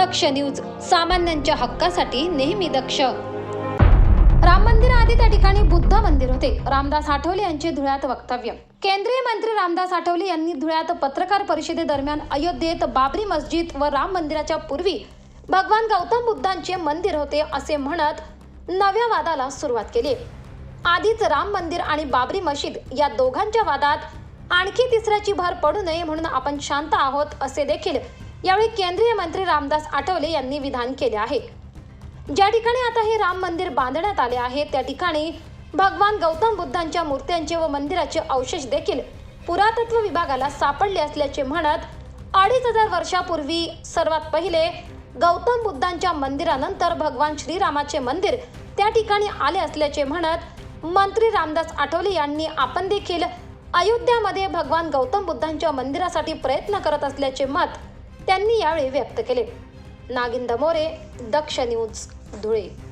दक्ष news सामान्यांच्या हक्कासाठी नेहमी दक्ष. राम मंदिर आधी त्या ठिकाणी बुद्ध मंदिर होते. रामदास आठवले यांचे धुळ्यात वक्तव्य. केंद्रीय मंत्री रामदास आठवले यांनी धुळ्यात पत्रकार परिषदेदरम्यान अयोध्येत बाबरी मस्जिद व राम मंदिराच्या पूर्वी भगवान गौतम बुद्धांचे मंदिर होते असे म्हणत नव्या वादाला सुरुवात केली. आधीच राम मंदिर आणि बाबरी मशीद या दोघांच्या वादात आणखी तिसऱ्याची भर पडू नये म्हणून आपण शांत आहोत असे देखील यावेळी केंद्रीय मंत्री रामदास आठवले यांनी विधान केले आहे. ज्या ठिकाणी आता हे राम मंदिर बांधण्यात आले आहे त्या ठिकाणी भगवान गौतम बुद्धांच्या मूर्त्यांचे व मंदिराचे अवशेष देखील पुरातत्व विभागाला सापडले असल्याचे म्हणत अडीच हजार वर्षापूर्वी सर्वात पहिले गौतम बुद्धांच्या मंदिरानंतर भगवान श्रीरामाचे मंदिर त्या ठिकाणी आले असल्याचे म्हणत मंत्री रामदास आठवले यांनी आपण देखील अयोध्यामध्ये भगवान गौतम बुद्धांच्या मंदिरासाठी प्रयत्न करत असल्याचे मत त्यांनी यावेळी व्यक्त केले. नागिंद मोरे दक्ष न्यूज धुळे.